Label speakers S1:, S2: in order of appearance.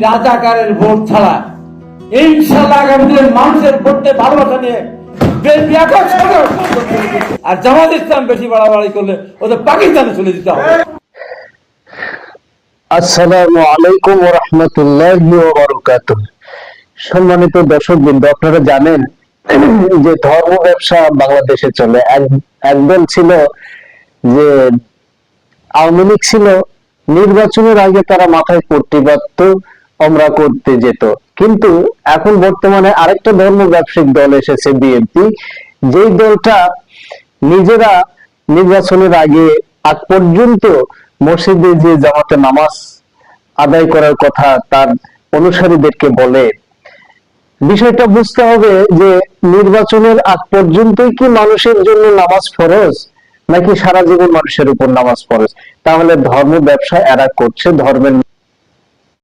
S1: রাজাকারের ভোট ছাড়া ইনশাল্লাহ আগামী দিনে মানুষের ভোটে ভালোবাসা নিয়ে। আর জামাত ইসলাম বেশি বাড়াবাড়ি করলে ওদের পাকিস্তানে চলে দিতে হবে।
S2: আসসালামু আলাইকুম সম্মানিত দর্শকবৃন্দ, আপনারা জানেন যে ধর্ম ব্যবসা বাংলাদেশে চলে। এক- একদল ছিল যে আওয়ামী ছিল, নির্বাচনের আগে তারা মাথায় পট্টি বাঁধত আমরা করতে যেত। কিন্তু এখন বর্তমানে আরেকটা ধর্ম ব্যবসায়িক দল এসেছে, বিএনপি। যেই দলটা নিজেরা নির্বাচনের আগে আগ পর্যন্ত মসজিদে যে জামাতে নামাজ আদায় করার কথা তার অনুসারীদেরকে বলে। বিষয়টা বুঝতে হবে যে নির্বাচনের আগ পর্যন্তই কি মানুষের জন্য নামাজ ফরজ, নাকি সারা জীবন মানুষের উপর নামাজ ফরজ? তাহলে ধর্ম ব্যবসা এরা করছে, ধর্মের